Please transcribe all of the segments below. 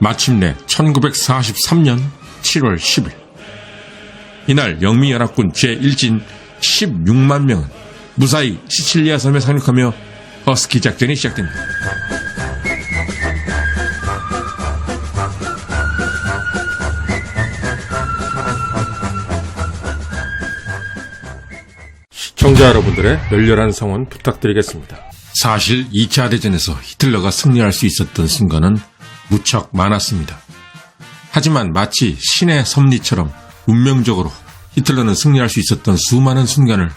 마침내 1943년 7월 10일. 이날 영미연합군 제1진 16만 명은 무사히 시칠리아 섬에 상륙하며 허스키 작전이 시작됩니다. 시청자 여러분들의 열렬한 성원 부탁드리겠습니다. 사실 2차 대전에서 히틀러가 승리할 수 있었던 순간은 무척 많았습니다. 하지만 마치 신의 섭리처럼 운명적으로 히틀러는 승리할 수 있었던 수많은 순간을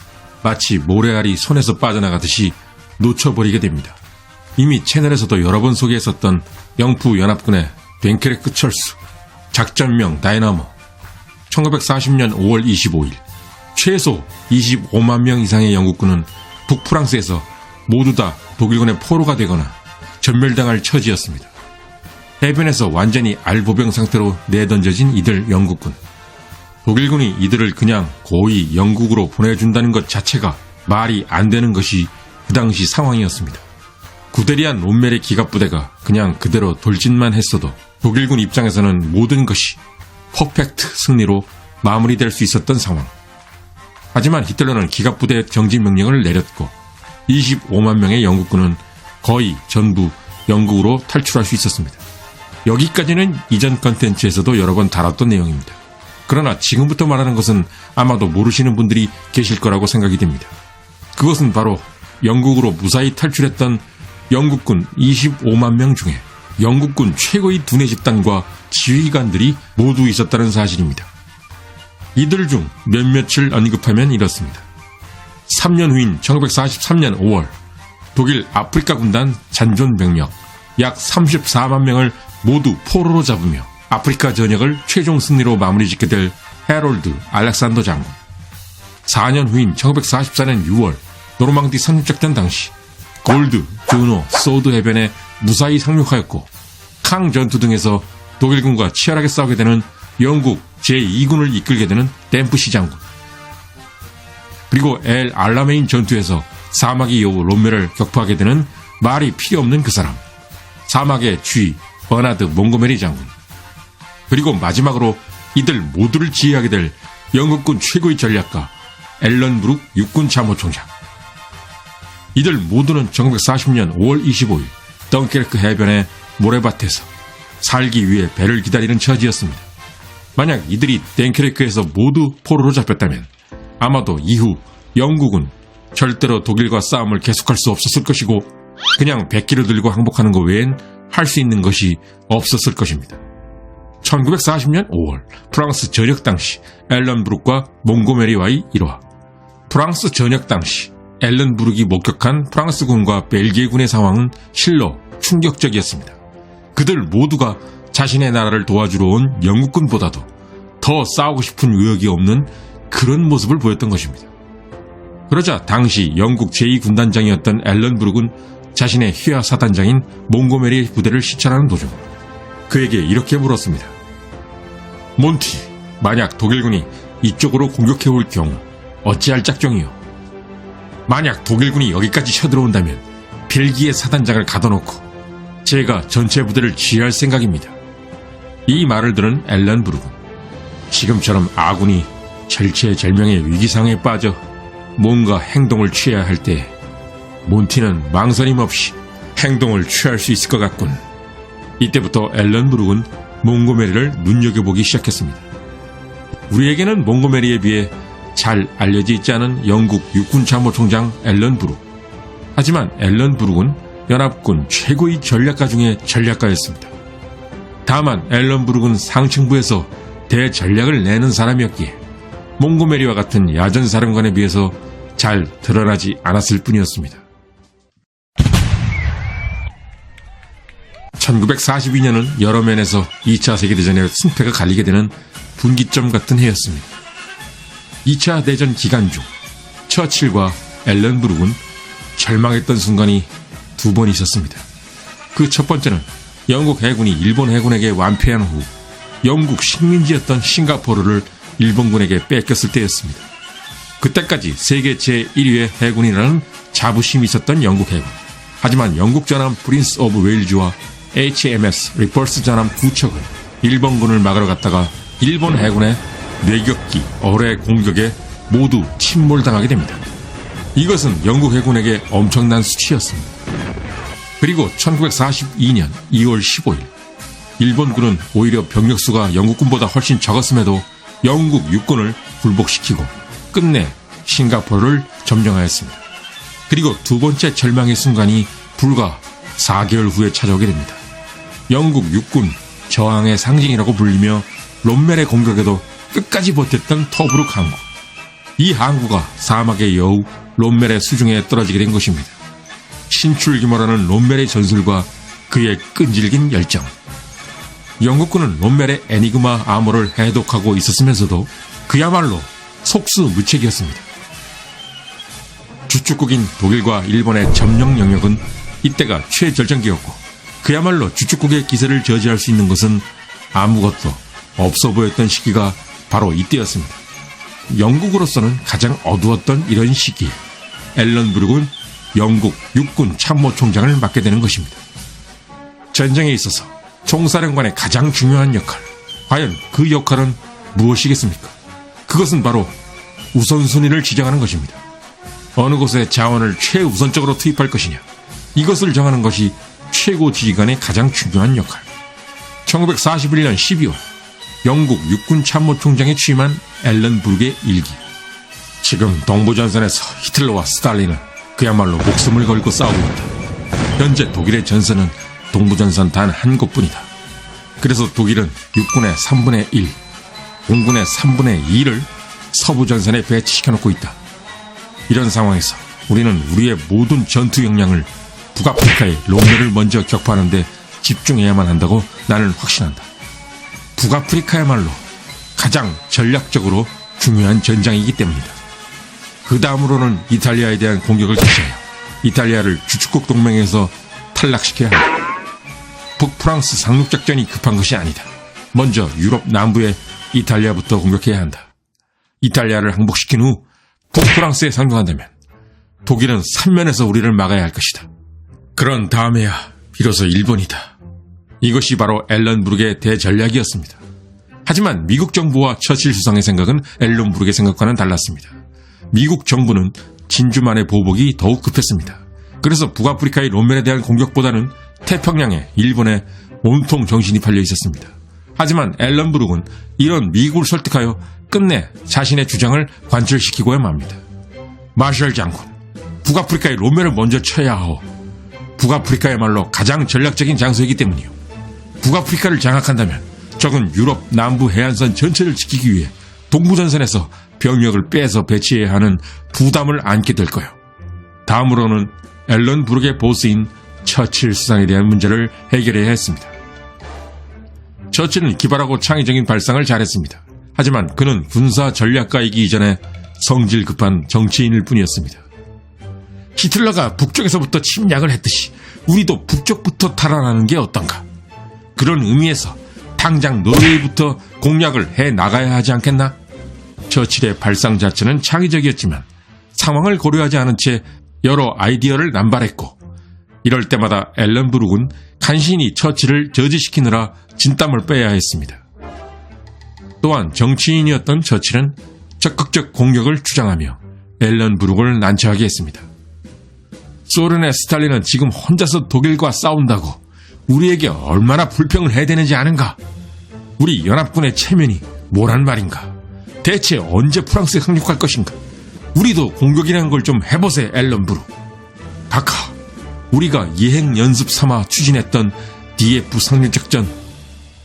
마치 모래알이 손에서 빠져나가듯이 놓쳐버리게 됩니다. 이미 채널에서도 여러 번 소개했었던 영프 연합군의 벤케레크 철수, 작전명 다이나모, 1940년 5월 25일 최소 25만 명 이상의 영국군은 북프랑스에서 모두 다 독일군의 포로가 되거나 전멸당할 처지였습니다. 해변에서 완전히 알보병 상태로 내던져진 이들 영국군. 독일군이 이들을 그냥 고의 영국으로 보내준다는 것 자체가 말이 안 되는 것이 그 당시 상황이었습니다. 구대리안 롬멜의 기갑부대가 그냥 그대로 돌진만 했어도 독일군 입장에서는 모든 것이 퍼펙트 승리로 마무리될 수 있었던 상황. 하지만 히틀러는 기갑부대 정지 명령을 내렸고 25만 명의 영국군은 거의 전부 영국으로 탈출할 수 있었습니다. 여기까지는 이전 컨텐츠에서도 여러 번 다뤘던 내용입니다. 그러나 지금부터 말하는 것은 아마도 모르시는 분들이 계실 거라고 생각이 됩니다. 그것은 바로 영국으로 무사히 탈출했던 영국군 25만 명 중에 영국군 최고의 두뇌 집단과 지휘관들이 모두 있었다는 사실입니다. 이들 중 몇몇을 언급하면 이렇습니다. 3년 후인 1943년 5월 독일 아프리카 군단 잔존 병력 약 34만 명을 모두 포로로 잡으며 아프리카 전역을 최종 승리로 마무리 짓게 될 헤롤드 알렉산더 장군. 4년 후인 1944년 6월 노르망디 상륙작전 당시 골드, 주노, 소드 해변에 무사히 상륙하였고 캉 전투 등에서 독일군과 치열하게 싸우게 되는 영국 제2군을 이끌게 되는 댐프시 장군. 그리고 엘 알라메인 전투에서 사막의 여우 롬메를 격파하게 되는 말이 필요 없는 그 사람. 사막의 주위 버나드 몽고메리 장군. 그리고 마지막으로 이들 모두를 지휘하게 될 영국군 최고의 전략가 앨런 브룩 육군 참모총장. 이들 모두는 1940년 5월 25일 덩케르크 해변의 모래밭에서 살기 위해 배를 기다리는 처지였습니다. 만약 이들이 덩케르크에서 모두 포로로 잡혔다면 아마도 이후 영국은 절대로 독일과 싸움을 계속할 수 없었을 것이고 그냥 백기를 들고 항복하는 것 외엔 할 수 있는 것이 없었을 것입니다. 1940년 5월 프랑스 전역 당시 앨런 브룩과 몽고메리와의 일화 프랑스 전역 당시 앨런 브룩이 목격한 프랑스군과 벨기에군의 상황은 실로 충격적이었습니다. 그들 모두가 자신의 나라를 도와주러 온 영국군보다도 더 싸우고 싶은 의욕이 없는 그런 모습을 보였던 것입니다. 그러자 당시 영국 제2군단장이었던 앨런 브룩은 자신의 휘하 사단장인 몽고메리 부대를 시찰하는 도중 그에게 이렇게 물었습니다. 몬티, 만약 독일군이 이쪽으로 공격해 올 경우 어찌할 작정이요? 만약 독일군이 여기까지 쳐들어온다면 벨기에 사단장을 가둬놓고 제가 전체 부대를 지휘할 생각입니다. 이 말을 들은 앨런 브룩은 지금처럼 아군이 절체절명의 위기상에 빠져 뭔가 행동을 취해야 할 때 몬티는 망설임 없이 행동을 취할 수 있을 것 같군. 이때부터 앨런 브룩은 몽고메리를 눈여겨보기 시작했습니다. 우리에게는 몽고메리에 비해 잘 알려져 있지 않은 영국 육군 참모총장 앨런 브룩. 하지만 앨런 브룩은 연합군 최고의 전략가 중의 전략가였습니다. 다만 앨런 브룩은 상층부에서 대전략을 내는 사람이었기에 몽고메리와 같은 야전 사령관에 비해서 잘 드러나지 않았을 뿐이었습니다. 1942년은 여러 면에서 2차 세계대전의 승패가 갈리게 되는 분기점 같은 해였습니다. 2차 대전 기간 중 처칠과 앨런 브룩은 절망했던 순간이 두 번 있었습니다. 그 첫 번째는 영국 해군이 일본 해군에게 완패한 후 영국 식민지였던 싱가포르를 일본군에게 뺏겼을 때였습니다. 그때까지 세계 제1위의 해군이라는 자부심이 있었던 영국 해군. 하지만 영국 전함 프린스 오브 웨일즈와 HMS 리펄스 전함 두 척은 일본군을 막으러 갔다가 일본 해군의 뇌격기 어뢰 공격에 모두 침몰당하게 됩니다. 이것은 영국 해군에게 엄청난 수치였습니다. 그리고 1942년 2월 15일 일본군은 오히려 병력수가 영국군보다 훨씬 적었음에도 영국 육군을 굴복시키고 끝내 싱가포르를 점령하였습니다. 그리고 두 번째 절망의 순간이 불과 4개월 후에 찾아오게 됩니다. 영국 육군 저항의 상징이라고 불리며 롬멜의 공격에도 끝까지 버텼던 터브룩 항구. 이 항구가 사막의 여우 롬멜의 수중에 떨어지게 된 것입니다. 신출귀몰하는 롬멜의 전술과 그의 끈질긴 열정. 영국군은 롬멜의 애니그마 암호를 해독하고 있었으면서도 그야말로 속수무책이었습니다. 주축국인 독일과 일본의 점령 영역은 이때가 최절정기였고 그야말로 주축국의 기세를 저지할 수 있는 것은 아무것도 없어 보였던 시기가 바로 이때였습니다. 영국으로서는 가장 어두웠던 이런 시기에 앨런 브룩은 영국 육군 참모총장을 맡게 되는 것입니다. 전쟁에 있어서 총사령관의 가장 중요한 역할, 과연 그 역할은 무엇이겠습니까? 그것은 바로 우선순위를 지정하는 것입니다. 어느 곳에 자원을 최우선적으로 투입할 것이냐, 이것을 정하는 것이 최고 지휘관의 가장 중요한 역할. 1941년 12월, 영국 육군 참모총장에 취임한 앨런 브룩의 일기. 지금 동부전선에서 히틀러와 스탈린은 그야말로 목숨을 걸고 싸우고 있다. 현재 독일의 전선은 동부전선 단 한 곳뿐이다. 그래서 독일은 육군의 3분의 1, 공군의 3분의 2를 서부전선에 배치시켜놓고 있다. 이런 상황에서 우리는 우리의 모든 전투 역량을 북아프리카의 롬메를 먼저 격파하는데 집중해야만 한다고 나는 확신한다. 북아프리카야말로 가장 전략적으로 중요한 전장이기 때문이다. 그 다음으로는 이탈리아에 대한 공격을 개시하여 이탈리아를 주축국 동맹에서 탈락시켜야 한다. 북프랑스 상륙작전이 급한 것이 아니다. 먼저 유럽 남부의 이탈리아부터 공격해야 한다. 이탈리아를 항복시킨 후 북프랑스에 상륙한다면 독일은 삼면에서 우리를 막아야 할 것이다. 그런 다음에야 비로소 일본이다. 이것이 바로 앨런 브룩의 대전략이었습니다. 하지만 미국 정부와 처칠 수상의 생각은 앨런 브룩의 생각과는 달랐습니다. 미국 정부는 진주만의 보복이 더욱 급했습니다. 그래서 북아프리카의 롬멜에 대한 공격보다는 태평양에 일본에 온통 정신이 팔려 있었습니다. 하지만 앨런 브룩은 이런 미국을 설득하여 끝내 자신의 주장을 관철시키고야 맙니다. 마셜 장군, 북아프리카의 롬멜을 먼저 쳐야 하오. 북아프리카야말로 가장 전략적인 장소이기 때문이요. 북아프리카를 장악한다면 적은 유럽 남부 해안선 전체를 지키기 위해 동부전선에서 병력을 빼서 배치해야 하는 부담을 안게 될 거요. 다음으로는 앨런 브룩의 보스인 처칠 수상에 대한 문제를 해결해야 했습니다. 처칠은 기발하고 창의적인 발상을 잘했습니다. 하지만 그는 군사 전략가이기 이전에 성질 급한 정치인일 뿐이었습니다. 히틀러가 북쪽에서부터 침략을 했듯이 우리도 북쪽부터 탈환하는 게 어떤가? 그런 의미에서 당장 노르웨이부터 공략을 해 나가야 하지 않겠나? 처칠의 발상 자체는 창의적이었지만 상황을 고려하지 않은 채 여러 아이디어를 남발했고 이럴 때마다 앨런 브룩은 간신히 처치를 저지시키느라 진땀을 빼야 했습니다. 또한 정치인이었던 처칠은 적극적 공격을 주장하며 앨런 브룩을 난처하게 했습니다. 소련의 스탈린은 지금 혼자서 독일과 싸운다고 우리에게 얼마나 불평을 해야 되는지 아는가? 우리 연합군의 체면이 뭐란 말인가? 대체 언제 프랑스에 상륙할 것인가? 우리도 공격이라는 걸 좀 해보세, 앨런 브룩. 박하, 우리가 예행 연습 삼아 추진했던 DF 상륙작전,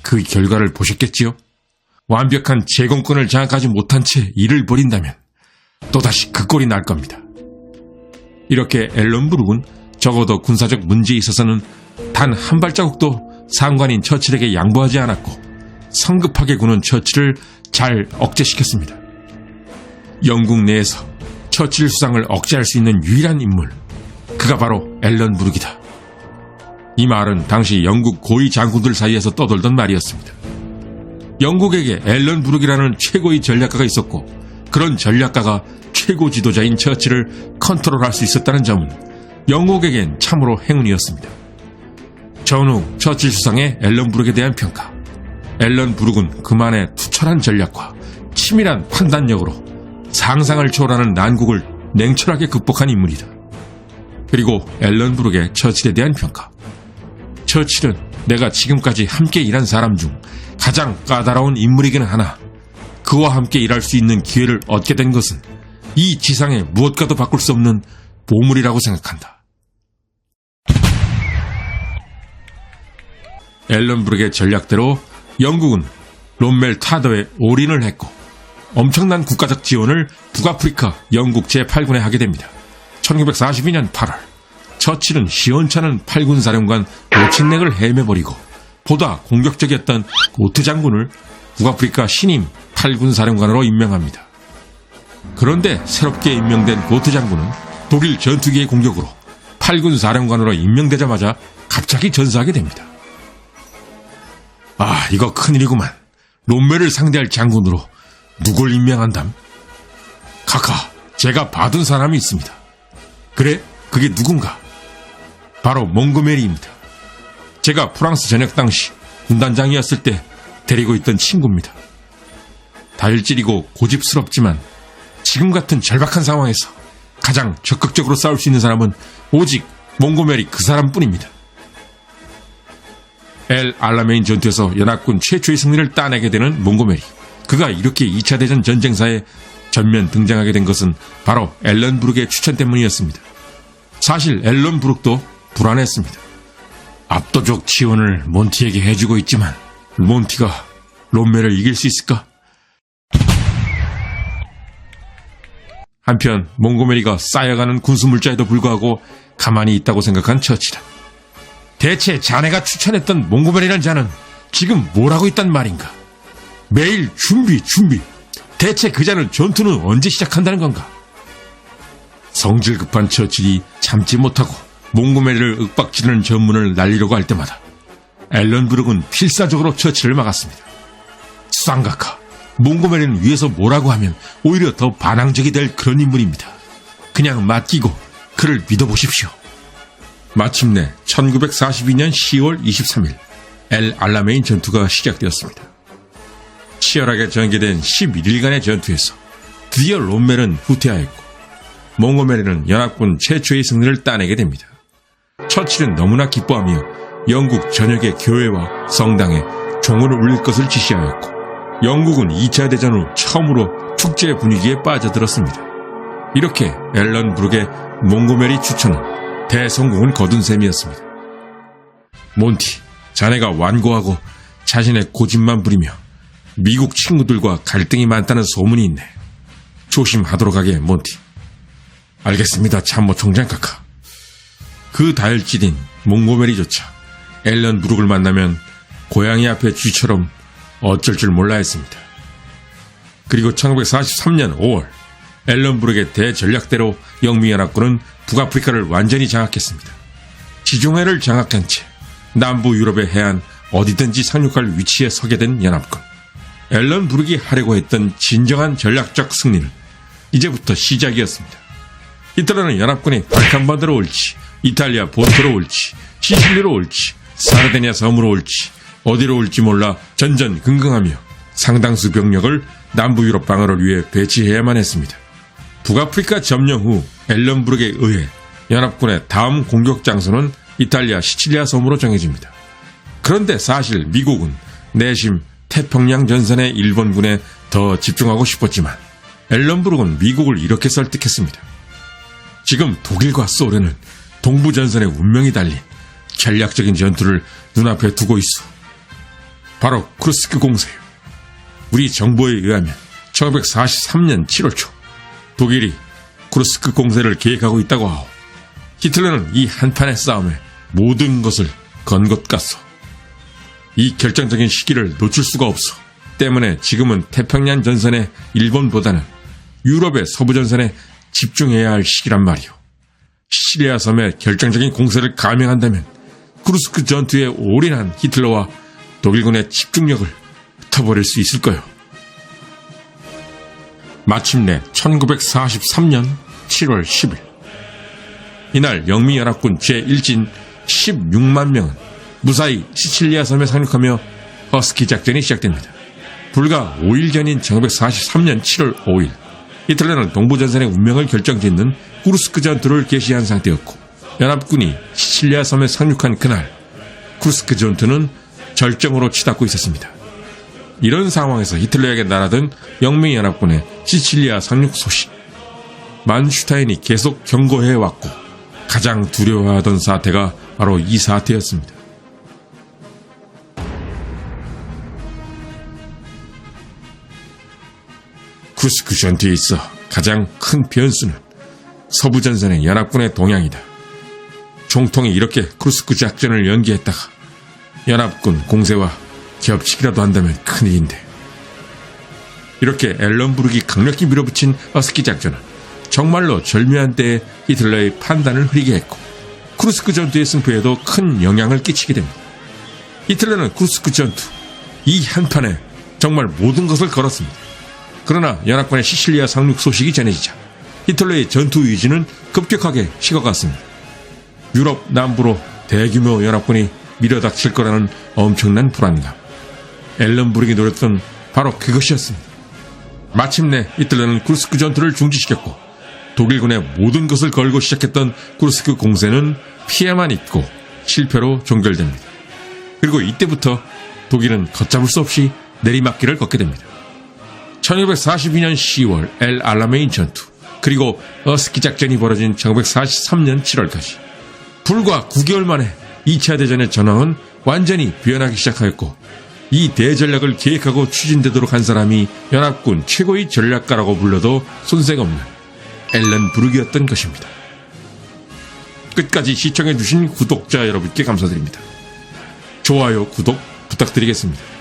그 결과를 보셨겠지요? 완벽한 제공권을 장악하지 못한 채 일을 벌인다면 또다시 그 꼴이 날 겁니다. 이렇게 앨런 브룩은 적어도 군사적 문제에 있어서는 단 한 발자국도 상관인 처칠에게 양보하지 않았고 성급하게 구는 처칠을 잘 억제시켰습니다. 영국 내에서 처칠 수상을 억제할 수 있는 유일한 인물, 그가 바로 앨런 브룩이다. 이 말은 당시 영국 고위 장군들 사이에서 떠돌던 말이었습니다. 영국에게 앨런 브룩이라는 최고의 전략가가 있었고 그런 전략가가 최고 지도자인 처치를 컨트롤할 수 있었다는 점은 영국에겐 참으로 행운이었습니다. 전후 처칠 수상의 앨런 브룩에 대한 평가. 앨런 브룩은 그만의 투철한 전략과 치밀한 판단력으로 상상을 초월하는 난국을 냉철하게 극복한 인물이다. 그리고 앨런 브룩의 처칠에 대한 평가. 처칠은 내가 지금까지 함께 일한 사람 중 가장 까다로운 인물이기는 하나 그와 함께 일할 수 있는 기회를 얻게 된 것은 이 지상에 무엇과도 바꿀 수 없는 보물이라고 생각한다. 앨런 브룩의 전략대로 영국은 롬멜 타더에 올인을 했고 엄청난 국가적 지원을 북아프리카 영국 제8군에 하게 됩니다. 1942년 8월 처칠은 시원찮은 8군 사령관 오친넥을 헤매버리고 보다 공격적이었던 고트 장군을 북아프리카 신임 8군 사령관으로 임명합니다. 그런데 새롭게 임명된 고트 장군은 독일 전투기의 공격으로 8군 사령관으로 임명되자마자 갑자기 전사하게 됩니다. 아, 이거 큰일이구만. 롬멜을 상대할 장군으로 누굴 임명한담? 카카, 제가 받은 사람이 있습니다. 그래? 그게 누군가? 바로 몽고메리입니다. 제가 프랑스 전역 당시 군단장이었을 때 데리고 있던 친구입니다. 다혈질이고 고집스럽지만 지금 같은 절박한 상황에서 가장 적극적으로 싸울 수 있는 사람은 오직 몽고메리 그 사람뿐입니다. 엘 알라메인 전투에서 연합군 최초의 승리를 따내게 되는 몽고메리. 그가 이렇게 2차 대전 전쟁사에 전면 등장하게 된 것은 바로 앨런 브룩의 추천 때문이었습니다. 사실 앨런 브룩도 불안했습니다. 압도적 지원을 몬티에게 해주고 있지만 몬티가 롬메를 이길 수 있을까? 한편 몽고메리가 쌓여가는 군수물자에도 불구하고 가만히 있다고 생각한 처치다. 대체 자네가 추천했던 몽고메리란 자는 지금 뭘 하고 있단 말인가? 매일 준비 준비. 대체 그 자는 전투는 언제 시작한다는 건가? 성질 급한 처칠이 참지 못하고 몽고메리를 윽박지르는 전문을 날리려고 할 때마다 앨런 브룩은 필사적으로 처치를 막았습니다. 수상각하, 몽고메리는 위에서 뭐라고 하면 오히려 더 반항적이 될 그런 인물입니다. 그냥 맡기고 그를 믿어보십시오. 마침내 1942년 10월 23일 엘 알라메인 전투가 시작되었습니다. 치열하게 전개된 11일간의 전투에서 드디어 롬멜은 후퇴하였고 몽고메리는 연합군 최초의 승리를 따내게 됩니다. 처칠은 너무나 기뻐하며 영국 전역의 교회와 성당에 종을 울릴 것을 지시하였고 영국은 2차 대전 후 처음으로 축제 분위기에 빠져들었습니다. 이렇게 앨런 브룩의 몽고메리 추천은 대성공을 거둔 셈이었습니다. 몬티, 자네가 완고하고 자신의 고집만 부리며 미국 친구들과 갈등이 많다는 소문이 있네. 조심하도록 하게, 몬티. 알겠습니다, 참모 총장 카카. 그 다혈질인 몽고메리조차 앨런 브룩을 만나면 고양이 앞에 쥐처럼 어쩔 줄 몰라 했습니다. 그리고 1943년 5월 앨런 브룩의 대전략대로 영미연합군은 북아프리카를 완전히 장악했습니다. 지중해를 장악한 채 남부 유럽의 해안 어디든지 상륙할 위치에 서게 된 연합군. 앨런 브룩이 하려고 했던 진정한 전략적 승리는 이제부터 시작이었습니다. 히틀러는 연합군이 발칸바드로 올지, 이탈리아 본토로 올지, 시실리로 올지, 사르데니아 섬으로 올지, 어디로 올지 몰라 전전긍긍하며 상당수 병력을 남부 유럽 방어를 위해 배치해야만 했습니다. 북아프리카 점령 후 앨런 브룩에 의해 연합군의 다음 공격 장소는 이탈리아 시칠리아 섬으로 정해집니다. 그런데 사실 미국은 내심 태평양 전선의 일본군에 더 집중하고 싶었지만 앨런 브룩은 미국을 이렇게 설득했습니다. 지금 독일과 소련은 동부 전선의 운명이 달린 전략적인 전투를 눈앞에 두고 있어. 바로 크루스크 공세요. 우리 정보에 의하면 1943년 7월 초 독일이 크루스크 공세를 계획하고 있다고 하오. 히틀러는 이 한판의 싸움에 모든 것을 건 것 같소. 이 결정적인 시기를 놓칠 수가 없어. 때문에 지금은 태평양 전선의 일본보다는 유럽의 서부 전선에 집중해야 할 시기란 말이오. 시리아 섬에 결정적인 공세를 감행한다면 크루스크 전투에 올인한 히틀러와 독일군의 집중력을 흩어버릴 수 있을 거요. 마침내 1943년 7월 10일 이날 영미연합군 제1진 16만 명은 무사히 시칠리아 섬에 상륙하며 허스키 작전이 시작됩니다. 불과 5일 전인 1943년 7월 5일 히틀러는 동부전선의 운명을 결정짓는 쿠르스크 전투를 개시한 상태였고 연합군이 시칠리아 섬에 상륙한 그날 쿠르스크 전투는 절정으로 치닫고 있었습니다. 이런 상황에서 히틀러에게 날아든 영미연합군의 시칠리아 상륙 소식 만슈타인이 계속 경고해왔고 가장 두려워하던 사태가 바로 이 사태였습니다. 쿠스크 전투에 있어 가장 큰 변수는 서부전선의 연합군의 동향이다. 총통이 이렇게 쿠스크 작전을 연기했다가 연합군 공세와 겹치기라도 한다면 큰일인데. 이렇게 앨런부르기 강력히 밀어붙인 어스키 작전은 정말로 절묘한 때에 히틀러의 판단을 흐리게 했고 쿠르스크 전투의 승패에도 큰 영향을 끼치게 됩니다. 히틀러는 쿠르스크 전투 이 한판에 정말 모든 것을 걸었습니다. 그러나 연합군의 시실리아 상륙 소식이 전해지자 히틀러의 전투 의지는 급격하게 식어갔습니다. 유럽 남부로 대규모 연합군이 밀어닥칠 거라는 엄청난 불안감. 앨런부르기 노렸던 바로 그것이었습니다. 마침내 히틀러는 쿠르스크 전투를 중지시켰고 독일군의 모든 것을 걸고 시작했던 쿠르스크 공세는 피해만 입고 실패로 종결됩니다. 그리고 이때부터 독일은 걷잡을 수 없이 내리막길을 걷게 됩니다. 1942년 10월 엘 알라메인 전투 그리고 어스키 작전이 벌어진 1943년 7월까지 불과 9개월 만에 2차 대전의 전황은 완전히 변하기 시작하였고 이 대전략을 계획하고 추진되도록 한 사람이 연합군 최고의 전략가라고 불러도 손색 없는 앨런 부르기였던 것입니다. 끝까지 시청해주신 구독자 여러분께 감사드립니다. 좋아요, 구독 부탁드리겠습니다.